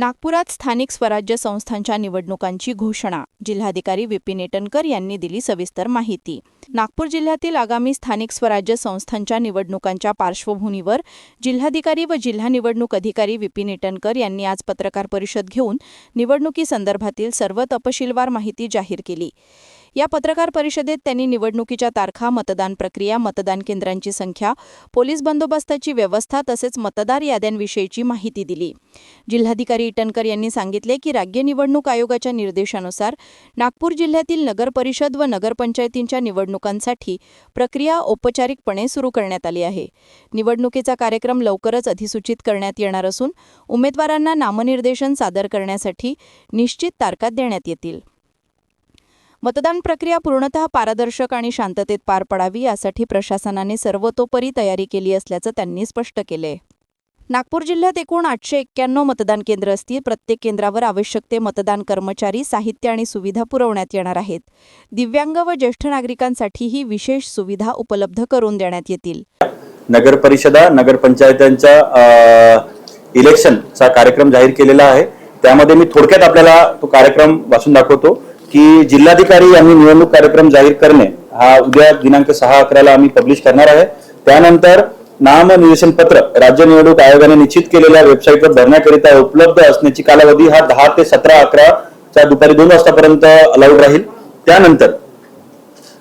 नागपुरात स्थानिक स्वराज्य संस्थांच्या निवडणुकांची घोषणा. जिल्हाधिकारी विपिन एटनकर यांनी दिली सविस्तर माहिती. नागपूर जिल्ह्यातील आगामी स्थानिक स्वराज्य संस्थांच्या निवडणुकांच्या पार्श्वभूमीवर जिल्हाधिकारी व जिल्हा निवडणूक अधिकारी विपिन एटनकर यांनी आज पत्रकार परिषद घेऊन निवडणुकीसंदर्भातील सर्व तपशीलवार माहिती जाहीर केली. या पत्रकार परिषदेत त्यांनी निवडणुकीच्या तारखा मतदान प्रक्रिया मतदान केंद्रांची संख्या पोलीस बंदोबस्ताची व्यवस्था तसेच मतदार याद्यांविषयीची माहिती दिली. जिल्हाधिकारी इटनकर यांनी सांगितले की राज्य निवडणूक आयोगाच्या निर्देशानुसार नागपूर जिल्ह्यातील नगरपरिषद व नगरपंचायतींच्या निवडणुकांसाठी प्रक्रिया औपचारिकपणे सुरू करण्यात आली आहे. निवडणुकीचा कार्यक्रम लवकरच अधिसूचित करण्यात येणार असून उमेदवारांना नामनिर्देशन सादर करण्यासाठी निश्चित तारखा देण्यात येतील. मतदान प्रक्रिया पूर्णतः पारदर्शक आणि शांततेत पार पडावी यासाठी प्रशासनाने सर्वतोपरी तयारी केली असल्याचं त्यांनी स्पष्ट केले. नागपूर जिल्ह्यात एकूण आठशे एक्क्याण्णव मतदान केंद्र असतील. प्रत्येक केंद्रावर आवश्यक ते मतदान कर्मचारी साहित्य आणि सुविधा पुरवण्यात येणार आहेत. दिव्यांग व ज्येष्ठ नागरिकांसाठीही विशेष सुविधा उपलब्ध करून देण्यात येतील. नगर परिषदा नगरपंचायतांच्या इलेक्शनचा कार्यक्रम जाहीर केलेला आहे. त्यामध्ये मी थोडक्यात आपल्याला तो कार्यक्रम वाचून दाखवतो. की जिल्हाधिकारी यांनी निवडणूक कार्यक्रम जाहीर करणे हा उद्या दिनांक सहा अकराला आम्ही पब्लिश करणार आहे. त्यानंतर नाम पत्र राज्य निवडणूक आयोगाने निश्चित केलेल्या वेबसाईटवर भरण्याकरिता उपलब्ध असण्याची कालावधी हा दहा ते सतरा अकराच्या दुपारी दोन वाजतापर्यंत अलाउड राहील. त्यानंतर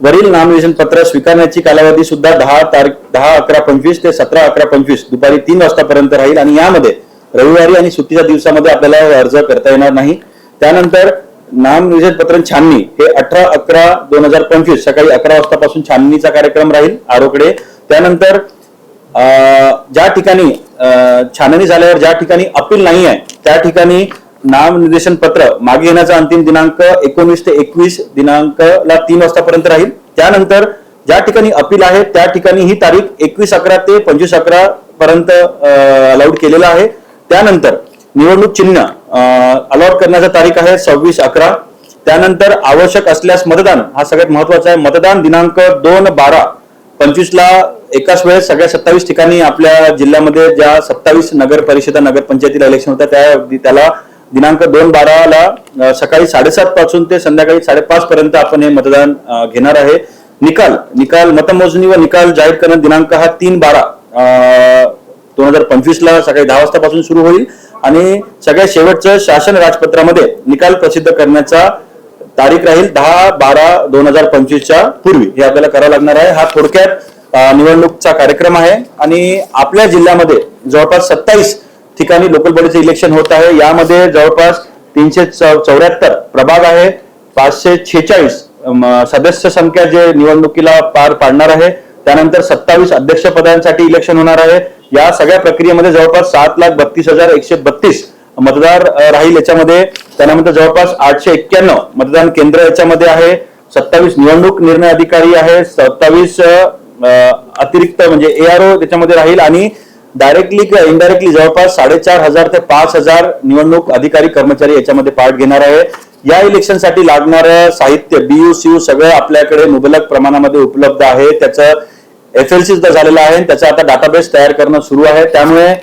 वरील नामनिर्देशन पत्र स्वीकारण्याची कालावधी सुद्धा दहा तारीख दहा अकरा पंचवीस ते सतरा अकरा पंचवीस दुपारी तीन वाजतापर्यंत राहील आणि यामध्ये रविवारी आणि सुट्टीच्या दिवसामध्ये आपल्याला अर्ज करता येणार नाही. त्यानंतर नामनिर्देश पत्र छाननी हे अठरा अकरा दोन हजार पंचवीस सकाळी अकरा वाजतापासून छाननीचा कार्यक्रम राहील आरोकडे. त्यानंतर अं, ज्या ठिकाणी अं, छाननी झाल्यावर ज्या ठिकाणी अपील नाही आहे त्या ठिकाणी नामनिर्देशन पत्र मागे येण्याचा अंतिम दिनांक एकोणीस ते एकवीस दिनांकला तीन वाजतापर्यंत राहील. त्यानंतर ज्या ठिकाणी अपील आहे त्या ठिकाणी ही तारीख एकवीस अकरा ते पंचवीस अकरा पर्यंत अलाउड केलेला आहे. त्यानंतर निवडणूक चिन्ह अलॉट करण्याचा तारीख आहे सव्वीस अकरा. त्यानंतर आवश्यक असल्यास मतदान हा सगळ्यात महत्त्वाचा आहे. मतदान दिनांक दोन बारा पंचवीसला एकाच वेळेस सगळ्या सत्तावीस ठिकाणी आपल्या जिल्ह्यामध्ये ज्या सत्तावीस नगर परिषदा नगरपंचायतीला इलेक्शन होत्या त्या त्याला दिनांक दोन बाराला सकाळी साडेसात पासून ते संध्याकाळी साडेपाच पर्यंत आपण हे मतदान घेणार आहे. निकाल निकाल मतमोजणी व निकाल जाहीर करणं दिनांक हा तीन बारा दोन हजार पंचवीसला सकाळी दहा वाजतापासून सुरू होईल. आणि सगळ्यात शेवटचं शासन राजपत्रामध्ये निकाल प्रसिद्ध करण्याचा तारीख राहील दहा बारा दोन हजार पंचवीसच्या पूर्वी. हे आपल्याला करावं लागणार आहे. हा थोडक्यात निवडणूकचा कार्यक्रम आहे. आणि आपल्या जिल्ह्यामध्ये जवळपास सत्तावीस ठिकाणी लोकल बॉडीचे इलेक्शन होत आहे. यामध्ये जवळपास तीनशे चौऱ्याहत्तर प्रभाग आहे पाचशे छेचाळीस सदस्य संख्या जे निवडणुकीला पार पाडणार आहे. त्यानंतर सत्तावीस अध्यक्षपदांसाठी इलेक्शन होणार आहे. या सगळ्या प्रक्रियेमध्ये जवळपास सात लाख बत्तीस हजार एकशे बत्तीस मतदार राहील. याच्यामध्ये त्यानंतर जवळपास आठशे एक्क्याण्णव मतदान केंद्र याच्यामध्ये आहे. सत्तावीस निवडणूक निर्णय अधिकारी आहे. सत्तावीस अतिरिक्त म्हणजे एआरओ त्याच्यामध्ये राहील आणि डायरेक्टली किंवा इनडायरेक्टली जवळपास साडेचार हजार ते पाच हजार निवडणूक अधिकारी कर्मचारी याच्यामध्ये पार्ट घेणार आहे. या इलेक्शनसाठी लागणारं साहित्य बीयू सीयू सगळं आपल्याकडे मुबलक प्रमाणामध्ये उपलब्ध आहे. त्याचं एफ एल सी सुद्धा आहे. आणि त्याचा आता डाटाबेस तयार करणं सुरू आहे. त्यामुळे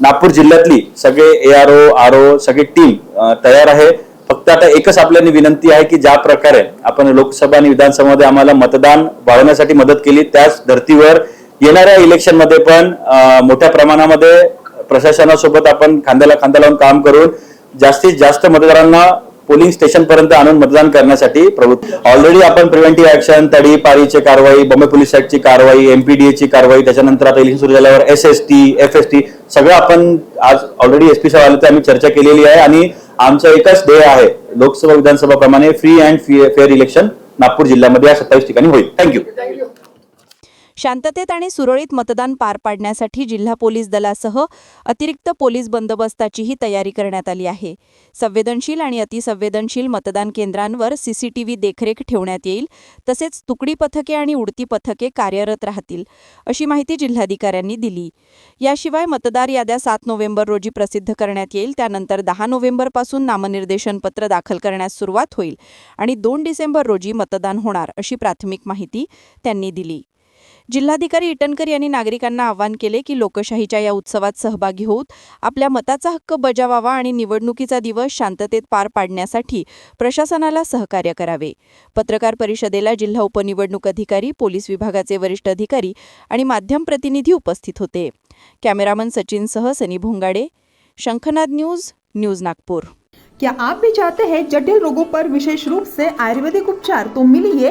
नागपूर जिल्ह्यातली सगळे A R O R O सगळी टीम तयार आहे. फक्त आता एकच आपल्याला विनंती आहे की ज्या प्रकारे आपण लोकसभा आणि विधानसभामध्ये आम्हाला मतदान वाढवण्यासाठी मदत केली त्याच धर्तीवर येणाऱ्या इलेक्शनमध्ये पण मोठ्या प्रमाणामध्ये प्रशासनासोबत आपण खांद्याला खांदा लावून काम करून जास्तीत जास्त मतदारांना पोलिंग स्टेशनपर्यंत आणून मतदान करण्यासाठी प्रवृत्त. ऑलरेडी आपण प्रिव्हेंटिव्ह ऍक्शन तडी पारीची कारवाई बॉम्बे पोलीस ऍक्टची कारवाई एमपीडीए ची कारवाई त्याच्यानंतर आता इलेक्शन सुरू झाल्यावर S S T F S T सगळं आपण आज ऑलरेडी एसपी साहेब आले ते आम्ही चर्चा केलेली आहे आणि आमचं एकच ध्येय आहे लोकसभा विधानसभा प्रमाणे free and fair election Nagpur जिल्ह्यामध्ये या सत्तावीस ठिकाणी होईल. थँक्यू शांततेत आणि सुरळीत मतदान पार पाडण्यासाठी जिल्हा पोलीस दलासह अतिरिक्त पोलीस बंदोबस्ताचीही तयारी करण्यात आली आहे. संवेदनशील आणि अतिसंवेदनशील मतदान केंद्रांवर सीसीटीव्ही देखरेख ठेवण्यात येईल तसेच तुकडी पथके आणि उडती पथके कार्यरत राहतील अशी माहिती जिल्हाधिकाऱ्यांनी दिली. याशिवाय मतदार याद्या सात नोव्हेंबर रोजी प्रसिद्ध करण्यात येईल त्यानंतर दहा नोव्हेंबरपासून नामनिर्देशन पत्र दाखल करण्यास सुरुवात होईल आणि दोन डिसेंबर रोजी मतदान होणार अशी प्राथमिक माहिती त्यांनी दिली. जिल्हाधिकारी इटनकर यांनी नागरिकांना आवाहन केले की लोकशाहीच्या या उत्सवात सहभागी होऊन आपल्या मताचा हक्क बजावावा आणि निवडणुकीचा दिवस शांततेत पार पाडण्यासाठी प्रशासनाला सहकार्य करावे. पत्रकार परिषदेला जिल्हा उपनिवडणूक अधिकारी पोलीस विभागाचे वरिष्ठ अधिकारी आणि माध्यम प्रतिनिधी उपस्थित होते. कॅमेरामन सचिनसह सनी भोंगाडे शंखनाद न्यूज न्यूज नागपूर. क्या आप भी चाहते हैं जटिल रोगों पर विशेष रूप से आयुर्वेदिक उपचार तो मिलिए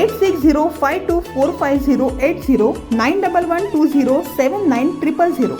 Eight six zero five two four five zero eight zero nine double one two zero seven nine triple zero